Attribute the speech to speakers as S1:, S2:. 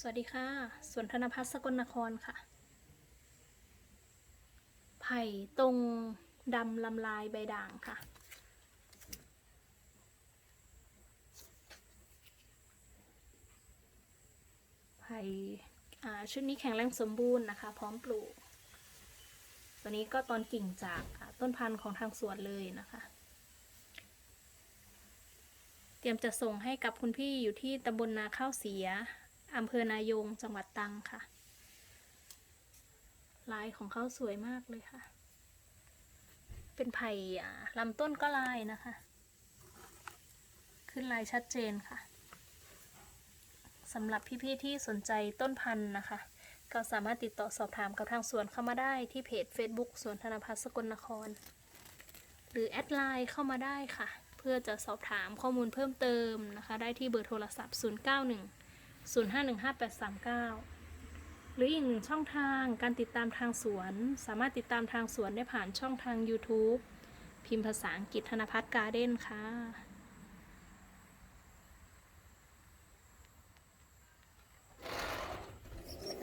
S1: สวัสดีค่ะสวนธนพัฒน์สกลนครค่ะ ไผ่ตรงดำลำลายใบด่างค่ะ ไผ่ชุดนี้แข็งแรงสมบูรณ์นะคะ พร้อมปลูก ตัวนี้ก็ตอนกิ่งจากต้นพันธุ์ของทางสวนเลยนะคะ เตรียมจะส่งให้กับคุณพี่อยู่ที่ตำบลนาข้าวเสีย อำเภอนายงจังหวัดตรังค่ะ ลายของเขาสวยมากเลยค่ะ เป็นไผ่ลำต้นก็ลายนะคะ ขึ้นลายชัดเจนค่ะสำหรับพี่ๆที่สนใจต้นพันธุ์นะคะ ก็สามารถติดต่อสอบถามกับทางสวนเข้ามาได้ที่เพจ Facebook สวนธนพัฒน์สกลนคร หรือแอดไลน์เข้ามาได้ค่ะ เพื่อจะสอบถามข้อมูลเพิ่มเติมนะคะ ได้ที่เบอร์โทรศัพท์ 091 05155839 หรืออีกหนึ่งช่องทางการติดตามทางสวน สามารถติดตามทางสวนได้ผ่านช่องทาง YouTube พิมพ์ภาษาอังกฤษธนพัฒน์การ์เด้นค่ะ